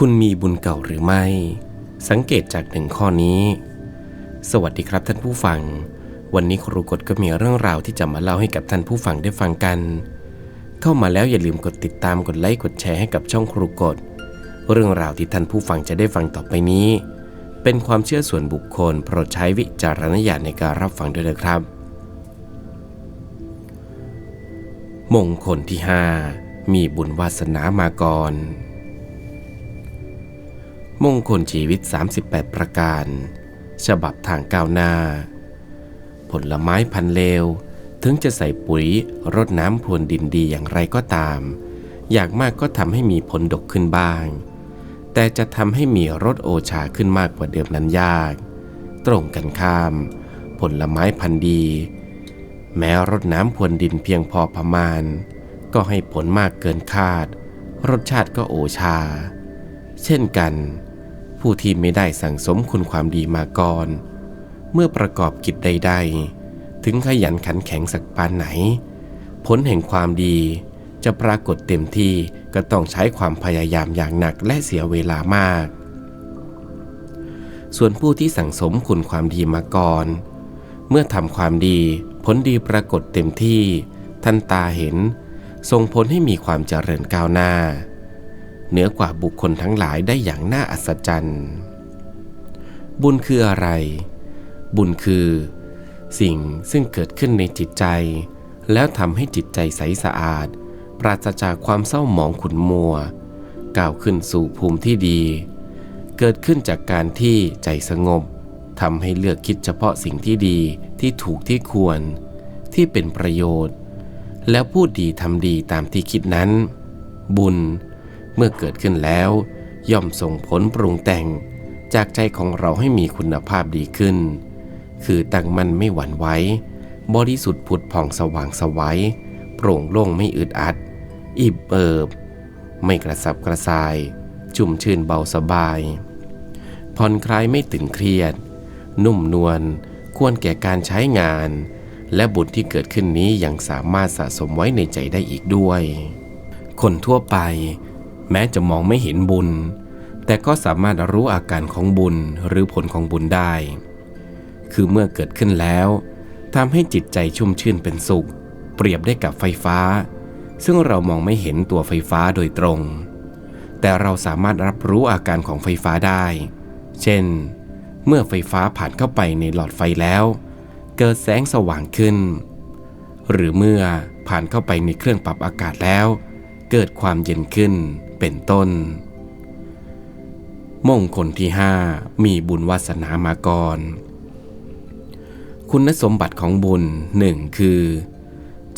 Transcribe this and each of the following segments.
คุณมีบุญเก่าหรือไม่ สังเกตจากหนึ่งข้อนี้ สวัสดีครับท่านผู้ฟัง วันนี้ครูกฎก็มีเรื่องราวที่จะมาเล่าให้กับท่านผู้ฟังได้ฟังกัน เข้ามาแล้วอย่าลืมกดติดตามกดไลค์กดแชร์ให้กับช่องครูกฎเรื่องราวที่ท่านผู้ฟังจะได้ฟังต่อไปนี้ เป็นความเชื่อส่วนบุคคล โปรดใช้วิจารณญาณในการรับฟังด้วยนะครับ มงคลที่ 5 มีบุญวาสนามาก่อน มงคลชีวิต 38 ประการ ฉบับทางก้าวหน้า ผลไม้พันเลว ถึงจะใส่ปุ๋ยรดน้ำพรวนดินดีอย่างไรก็ตาม อยากมากก็ทำให้มีผลดกขึ้นบ้าง แต่จะทำให้มีรสโอชาขึ้นมากกว่าเดิมนั้นยาก ตรงกันข้าม ผลไม้พันดี แม้รดน้ำพรวนดินเพียงพอประมาณ ก็ให้ผลมากเกินคาด รสชาติก็โอชา เช่นกัน ผู้ที่ไม่ได้สั่งสมคุณความดีมาก่อน เมื่อประกอบกิจใด ๆ ถึงขยันขันแข็งสักปานไหน ผลแห่งความดีจะปรากฏเต็มที่ก็ต้องใช้ความพยายามอย่างหนักและเสียเวลามาก ส่วนผู้ที่สั่งสมคุณความดีมาก่อน เมื่อทำความดี ผลดีปรากฏเต็มที่ ท่านตาเห็น ส่งผลให้มีความเจริญก้าวหน้า เหนือกว่าบุคคลทั้งหลายได้อย่างน่าอัศจรรย์ บุญคืออะไร บุญคือ สิ่งซึ่งเกิดขึ้นในจิตใจ แล้วทำให้จิตใจใสสะอาด ปราศจากความเศร้าหมองขุ่นมัว ก้าวขึ้นสู่ภูมิที่ดี เกิดขึ้นจากการที่ใจสงบทำให้เลือกคิดเฉพาะสิ่งที่ดีที่ถูกที่ควร ที่เป็นประโยชน์ แล้วพูดดีทำดีตามที่คิดนั้น บุญ เมื่อเกิดขึ้นแล้ว ย่อมส่งผลปรุงแต่ง จากใจของเราให้มีคุณภาพดีขึ้น คือตั้งมั่นไม่หวั่นไหวบริสุทธิ์ผุดผ่องสว่างสวัยโปร่งโล่งไม่อึดอัด อิบเอิบ ไม่กระสับกระส่ายชุ่มชื่นเบาสบาย ผ่อนคลายไม่ตึงเครียด นุ่มนวลควรแก่การใช้งาน และบุญที่เกิดขึ้นนี้ยังสามารถสะสมไว้ในใจได้อีกด้วย คนทั่วไป แม้จะมองไม่เห็นบุญ แต่ก็สามารถรู้อาการของบุญหรือผลของบุญได้ คือเมื่อเกิดขึ้นแล้วทำให้จิตใจชุ่มชื่นเป็นสุข เปรียบได้กับไฟฟ้า ซึ่งเรามองไม่เห็นตัวไฟฟ้าโดยตรง แต่เราสามารถรับรู้อาการของไฟฟ้าได้ เช่น เมื่อไฟฟ้าผ่านเข้าไปในหลอดไฟแล้ว เกิดแสงสว่างขึ้น หรือเมื่อผ่านเข้าไปในเครื่องปรับอากาศแล้ว เกิดความเย็นขึ้น เป็นต้น มงคลที่5มีบุญวาสนามาก่อน คุณสมบัติของบุญหนึ่งคือ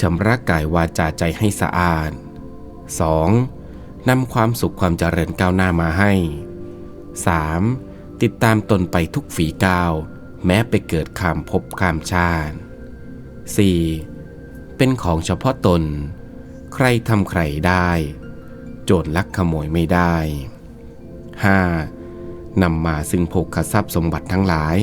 ชำระกายวาจาใจให้สะอาด 2. นำความสุขความเจริญก้าวหน้ามาให้ 3. ติดตามตนไปทุกฝีก้าวแม้ไปเกิดข้ามภพข้ามชาติ 4. เป็นของเฉพาะตน ใครทำใครได้ โจรลักขโมยไม่ได้ 5. นำมาซึ่งภคทรัพย์สมบัติทั้งหลาย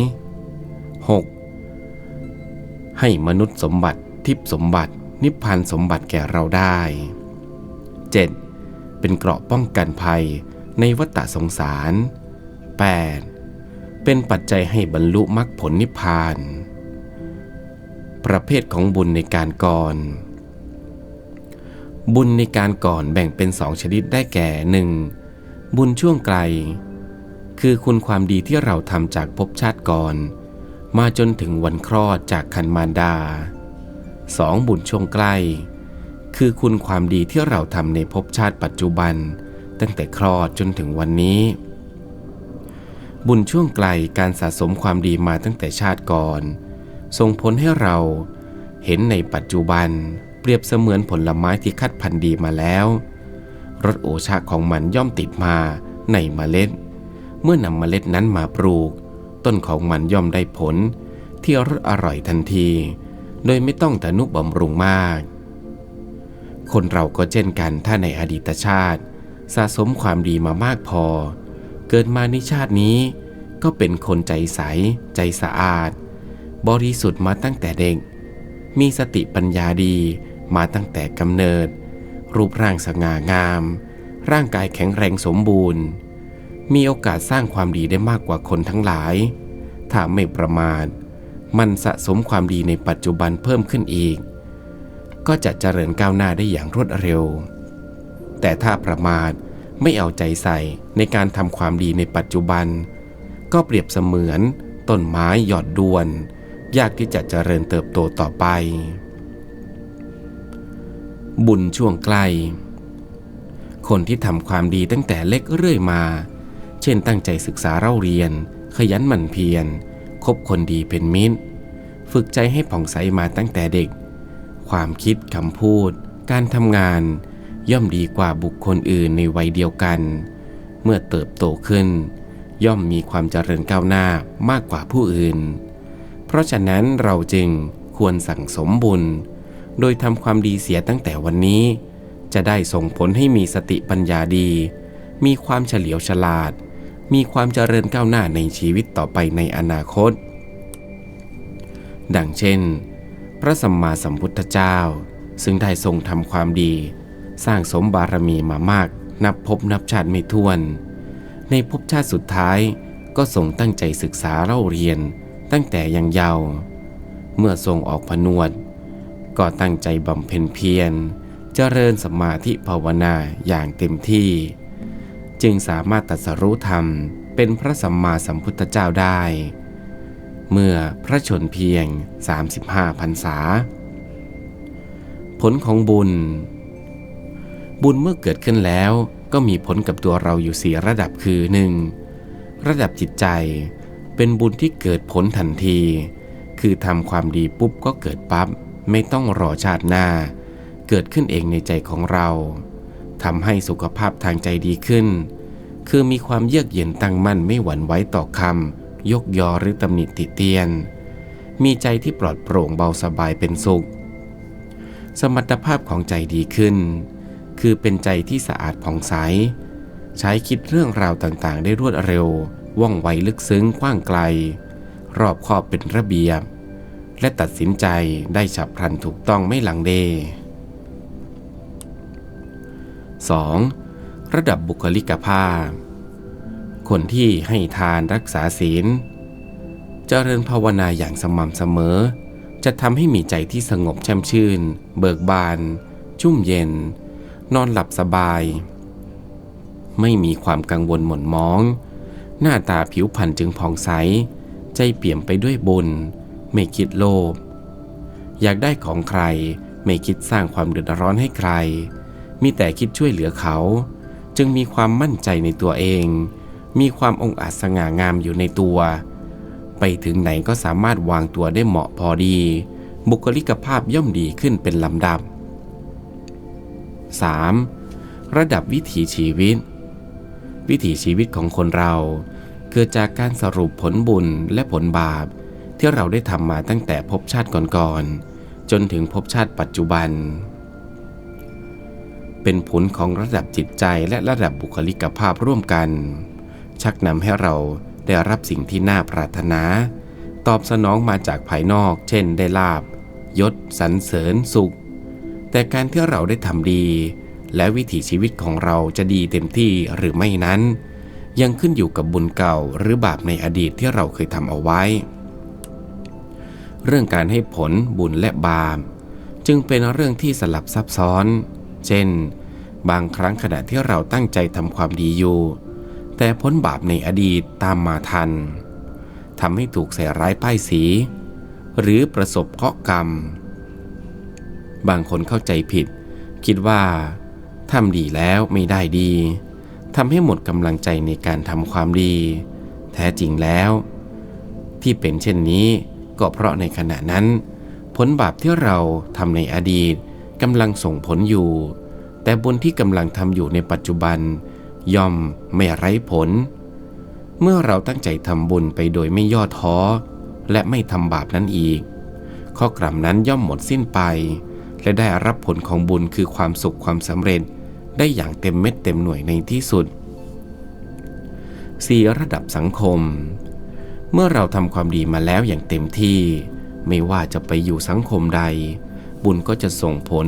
6. ให้มนุษย์สมบัติทิพสมบัติ นิพพานสมบัติแก่เราได้ 7. เป็นเกราะป้องกันภัยในวัฏสงสาร 8. เป็นปัจจัยให้บรรลุมรรคผลนิพพาน ประเภทของบุญในการก่อน บุญในการก่อนแบ่งเป็นสองชนิดได้แก่หนึ่งบุญช่วงไกล คือคุณความดีที่เราทำจากภพชาติก่อน มาจนถึงวันคลอดจากคันมารดา 2. บุญช่วงใกล้ คือคุณความดีที่เราทำในภพชาติปัจจุบัน ตั้งแต่คลอดจนถึงวันนี้ บุญช่วงไกลการสะสมความดีมาตั้งแต่ชาติก่อนส่งผลให้เราเห็นในปัจจุบัน เปรียบเสมือนผลไม้ที่คัดพันธุ์ดีมาแล้ว รสโอชาของมันย่อมติดมาในเมล็ด เมื่อนำเมล็ดนั้นมาปลูก ต้นของมันย่อมได้ผล ที่รสอร่อยทันที โดยไม่ต้องแต่นุบำรุงมาก คนเราก็เช่นกันถ้าในอดีตชาติ สะสมความดีมามากพอ เกิดมาในชาตินี้ ก็เป็นคนใจใส ใจสะอาด บริสุทธิ์มาตั้งแต่เด็กมีสติปัญญาดี มาตั้งแต่กำเนิด รูปร่างสง่างาม ร่างกายแข็งแรงสมบูรณ์ มีโอกาสสร้างความดีได้มากกว่าคนทั้งหลาย ถ้าไม่ประมาทมันสะสมความดีในปัจจุบันเพิ่มขึ้นอีก ก็จะเจริญก้าวหน้าได้อย่างรวดเร็ว แต่ถ้าประมาทไม่เอาใจใส่ในการทำความดีในปัจจุบัน ก็เปรียบเสมือนต้นไม้หยอดดวน ยากที่จะเจริญเติบโตต่อไป บุญช่วงใกล คนที่ทำความดีตั้งแต่เล็กเรื่อยมา เช่นตั้งใจศึกษาเล่าเรียน ขยันหมั่นเพียร คบคนดีเป็นมิตร ฝึกใจให้ผ่องใสมาตั้งแต่เด็ก ความคิดคำพูด การทำงาน ย่อมดีกว่าบุคคลอื่นในวัยเดียวกัน เมื่อเติบโตขึ้น ย่อมมีความเจริญก้าวหน้ามากกว่าผู้อื่น เพราะฉะนั้นเราจึงควรสั่งสมบุญ โดยทำความดีเสียตั้งแต่วันนี้ จะได้ส่งผลให้มีสติปัญญาดี มีความเฉลียวฉลาด มีความเจริญก้าวหน้าในชีวิตต่อไปในอนาคต ดังเช่น พระสัมมาสัมพุทธเจ้า ซึ่งได้ทรงทำความดี สร้างสมบารมีมามาก นับพบนับชาติไม่ถ้วน ในภพชาติสุดท้ายก็ทรงตั้งใจศึกษาเล่าเรียนตั้งแต่ยังเยาว์เมื่อทรงออกผนวด ก็ตั้งใจบำเพ็ญเพียร เจริญสมาธิภาวนาอย่างเต็มที่ จึงสามารถตรัสรู้ธรรมเป็นพระสัมมาสัมพุทธเจ้าได้ เมื่อพระชนเพียง 35พรรษา ผลของบุญ บุญเมื่อเกิดขึ้นแล้วก็มีผลกับตัวเราอยู่สี่ระดับคือ 1. ระดับจิตใจเป็นบุญที่เกิดผลทันที คือทำความดีปุ๊บก็เกิดปั๊บ ไม่ต้องรอชาติหน้า เกิดขึ้นเองในใจของเราทำให้สุขภาพทางใจดีขึ้น คือมีความเยือกเย็นตั้งมั่นไม่หวั่นไหวต่อคำยกยอหรือตำหนิติเตียน มีใจที่ปลอดโปร่งเบาสบายเป็นสุข สมรรถภาพของใจดีขึ้น คือเป็นใจที่สะอาดผ่องใส ใช้คิดเรื่องราวต่างๆ ได้รวดเร็ว ว่องไวลึกซึ้งกว้างไกล รอบคอบเป็นระเบียบ และตัดสินใจได้ฉับพลันถูกต้องไม่หลังเล 2. ระดับบุคลิกภาพ คนที่ให้ทานรักษาศีล เจริญภาวนาอย่างสม่ำเสมอ จะทำให้มีใจที่สงบแช่มชื่น เบิกบาน ชุ่มเย็น นอนหลับสบาย ไม่มีความกังวลหม่นมอง หน้าตาผิวพรรณจึงผ่องใส ใจเปี่ยมไปด้วยบุญ ไม่คิดโลภอยากได้ของใครไม่คิดสร้างความเดือดร้อนให้ใคร มีแต่คิดช่วยเหลือเขา จึงมีความมั่นใจในตัวเอง มีความองอาจสง่างามอยู่ในตัว ไปถึงไหนก็สามารถวางตัวได้เหมาะพอดี บุคลิกภาพย่อมดีขึ้นเป็นลำดับ 3. ระดับวิถีชีวิต วิถีชีวิตของคนเรา เกิดจากการสรุปผลบุญและผลบาป ที่เราได้ทำมาตั้งแต่ภพชาติก่อนๆ จนถึงภพชาติปัจจุบัน เป็นผลของระดับจิตใจและระดับบุคลิกภาพร่วมกัน ชักนำให้เราได้รับสิ่งที่น่าปรารถนา ตอบสนองมาจากภายนอก เช่น ได้ลาบยศสรรเสริญสุข แต่การที่เราได้ทำดี และวิถีชีวิตของเราจะดีเต็มที่หรือไม่นั้น ยังขึ้นอยู่กับบุญเก่าหรือบาปในอดีตที่เราเคยทำเอาไว้ เรื่องการให้ผลบุญและบาปจึงเป็นเรื่องที่สลับซับซ้อน เช่น บางครั้งขณะที่เราตั้งใจทำความดีอยู่ แต่พ้นบาปในอดีตตามมาทันทำให้ถูกใส่ร้ายป้ายสี หรือประสบเคราะห์กรรม บางคนเข้าใจผิด คิดว่าทำดีแล้วไม่ได้ดีทำให้หมดกำลังใจในการทำความดี แท้จริงแล้ว ที่เป็นเช่นนี้ ก็เพราะในขณะนั้น ผลบาปที่เราทำในอดีตกำลังส่งผลอยู่ แต่บุญที่กำลังทำอยู่ในปัจจุบัน ย่อมไม่ไร้ผล เมื่อเราตั้งใจทำบุญไปโดยไม่ย่อท้อ และไม่ทำบาปนั้นอีก ข้อกรรมนั้นย่อมหมดสิ้นไป และได้รับผลของบุญคือความสุขความสำเร็จได้อย่างเต็มเม็ดเต็มหน่วยในที่สุด 4. ระดับสังคม เมื่อเราทำความดีมาแล้วอย่างเต็มที่ ไม่ว่าจะไปอยู่สังคมใด บุญก็จะส่งผล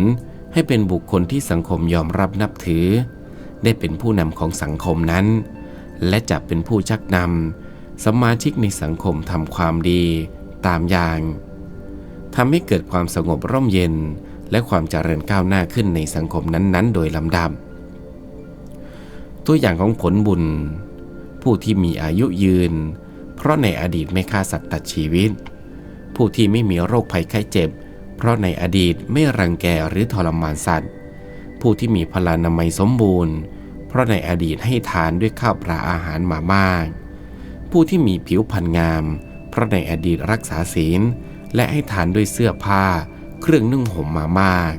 ให้เป็นบุคคลที่สังคมยอมรับนับถือ ได้เป็นผู้นำของสังคมนั้น และจะเป็นผู้ชักนำสมาชิกในสังคมทำความดีตามอย่างทำให้เกิดความสงบร่มเย็น และความเจริญก้าวหน้าขึ้นในสังคมนั้นๆ โดยลำดับ ตัวอย่างของผลบุญ ผู้ที่มีอายุยืน เพราะในอดีตไม่ฆ่าสัตว์ตัดชีวิต ผู้ที่ไม่มีโรคภัยไข้เจ็บ เพราะในอดีตไม่รังแกหรือทรมานสัตว์ ผู้ที่มีพลานามัยสมบูรณ์ เพราะในอดีตให้ทานด้วยข้าวปลาอาหารมามาก ผู้ที่มีผิวพรรณงาม เพราะในอดีตรักษาศีล และให้ทานด้วยเสื้อผ้า เครื่องนุ่งห่มมามาก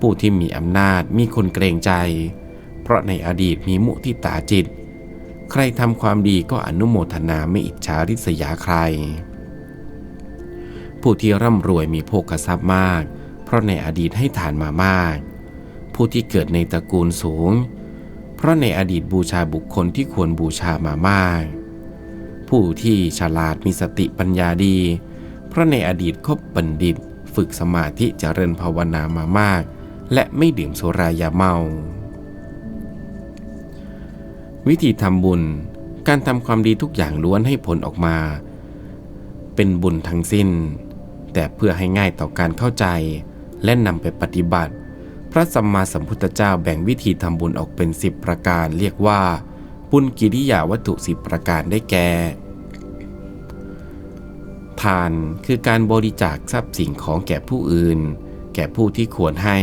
ผู้ที่มีอำนาจมีคนเกรงใจ เพราะในอดีตมีมุทิตาจิต ใครทำความดีก็อนุโมทนาไม่อิจฉาริษยาใคร ผู้ที่ร่ำรวยมีโภคทรัพย์มาก เพราะในอดีตให้ทานมามาก ผู้ที่เกิดในตระกูลสูง เพราะในอดีตบูชาบุคคลที่ควรบูชามามาก ผู้ที่ฉลาดมีสติปัญญาดี เพราะในอดีตคบบัณฑิต ฝึกสมาธิเจริญภาวนามามาก และไม่ดื่มสุรายาเมา วิธีทำบุญ การทำความดีทุกอย่างล้วนให้ผลออกมา เป็นบุญทั้งสิ้น แต่เพื่อให้ง่ายต่อการเข้าใจ และนำไปปฏิบัติ พระสัมมาสัมพุทธเจ้าแบ่งวิธีทำบุญออกเป็นสิบประการเรียกว่า บุญกิริยาวัตถุสิบประการได้แก่ทานคือการบริจาคทรัพย์สิ่งของแก่ผู้อื่น แก่ผู้ที่ควรให้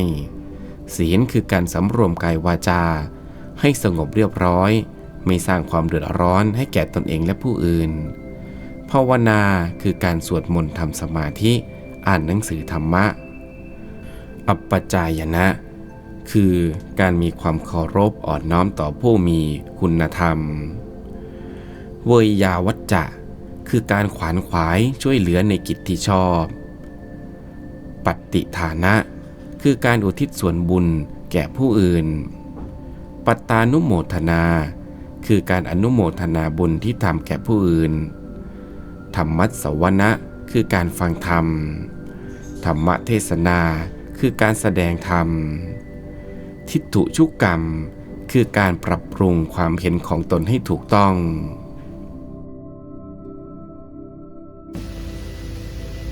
ศีลคือการสำรวมกายวาจา ให้สงบเรียบร้อย ไม่สร้างความเดือดร้อนให้แก่ตนเองและผู้อื่น ภาวนาคือการสวดมนต์ทำสมาธิ อ่านหนังสือธรรมะ อัปปจายนะ คือการมีความเคารพอ่อนน้อมต่อผู้มีคุณธรรม เวยยาวัจจะ คือการขวานขวายช่วยเหลือในกิจที่ชอบ ปฏิฐานะ คือการอุทิศส่วนบุญแก่ผู้อื่น ปัตตานุโมทนา คือการอนุโมทนาบุญที่ทำแก่ผู้อื่น ธรรมัสวนะคือการฟังธรรม ธรรมเทศนาคือการแสดงธรรม ทิฏฐุชุกกรรม คือการปรับปรุงความเห็นของตนให้ถูกต้อง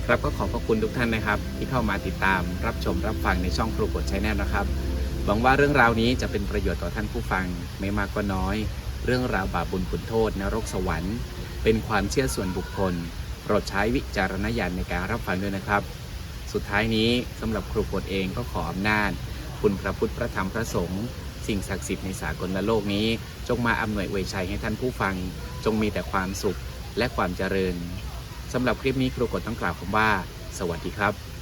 ครับก็ขอบพระคุณทุกท่านนะครับ ที่เข้ามาติดตามรับชมรับฟังในช่องครูกดใช้แน่นะครับหวังว่าเรื่องราวนี้จะเป็นประโยชน์ต่อท่านผู้ฟังไม่มากก็น้อย เรื่องราวบาปบุญขุนโทษนรกสวรรค์ เป็นความเชื่อส่วนบุคคลโปรดใช้วิจารณญาณในการรับฟังด้วยนะครับ สุดท้ายนี้สำหรับครูกดเองก็ขออำนาจ คุณพระพุทธพระธรรมพระสงฆ์สิ่งศักดิ์สิทธิ์ในสากลโลกนี้ จงมาอำนวยอวยชัยให้ท่านผู้ฟัง จงมีแต่ความสุขและความเจริญสำหรับคลิปนี้ครูกดต้องกล่าวคำว่า สวัสดีครับ